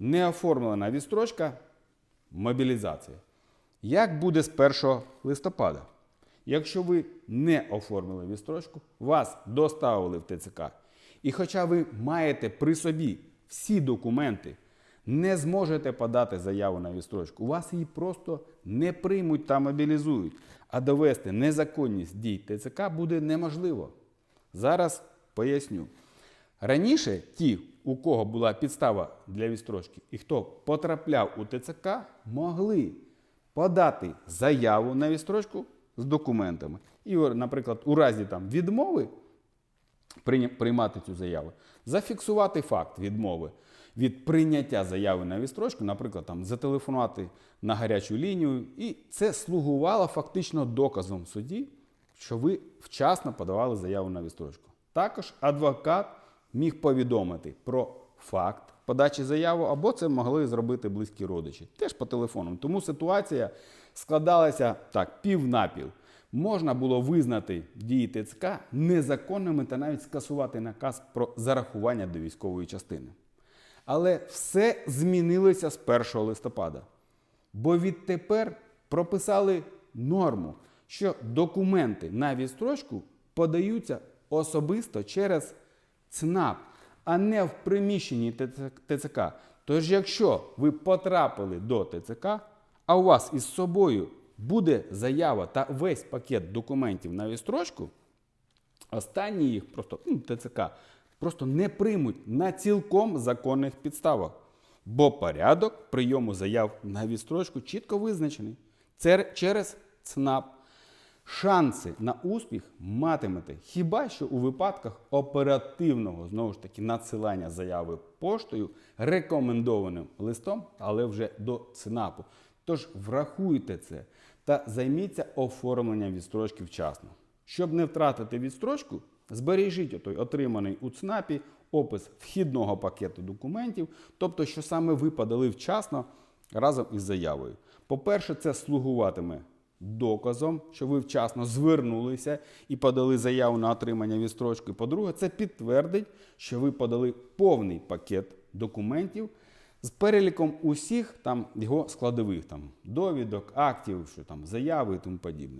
не оформлена відстрочка мобілізація. Як буде з 1 листопада? Якщо ви не оформили відстрочку, вас доставили в ТЦК. І хоча ви маєте при собі всі документи, не зможете подати заяву на відстрочку, у вас її просто не приймуть та мобілізують. А довести незаконність дій ТЦК буде неможливо. Зараз поясню. Раніше ті, у кого була підстава для відстрочки, і хто потрапляв у ТЦК, могли подати заяву на відстрочку з документами. І, наприклад, у разі там, відмови приймати цю заяву, зафіксувати факт відмови від прийняття заяви на відстрочку, наприклад, там, зателефонувати на гарячу лінію, і це слугувало фактично доказом в суді, що ви вчасно подавали заяву на відстрочку. Також адвокат міг повідомити про факт подачі заяви, або це могли зробити близькі родичі, теж по телефону. Тому ситуація складалася так, пів напів. Можна було визнати дії ТЦК незаконними та навіть скасувати наказ про зарахування до військової частини. Але все змінилося з 1 листопада. Бо відтепер прописали норму, що документи на відстрочку подаються особисто через ЦНАП, а не в приміщенні ТЦК. Тож, якщо ви потрапили до ТЦК, а у вас із собою буде заява та весь пакет документів на відстрочку, Останні їх просто ну, ТЦК просто не приймуть на цілком законних підставах, бо порядок прийому заяв на відстрочку чітко визначений. Це через ЦНАП. Шанси на успіх матимете хіба що у випадках оперативного знову ж таки надсилання заяви поштою рекомендованим листом, але вже до ЦНАПу. Тож врахуйте це та займіться оформленням відстрочки вчасно. Щоб не втратити відстрочку, збережіть отой отриманий у ЦНАПі опис вхідного пакету документів, тобто, що саме ви подали вчасно разом із заявою. По-перше, це слугуватиме доказом, що ви вчасно звернулися і подали заяву на отримання відстрочки. По-друге, це підтвердить, що ви подали повний пакет документів з переліком усіх там його складових там довідок, актів, що там заяви і тому подібне.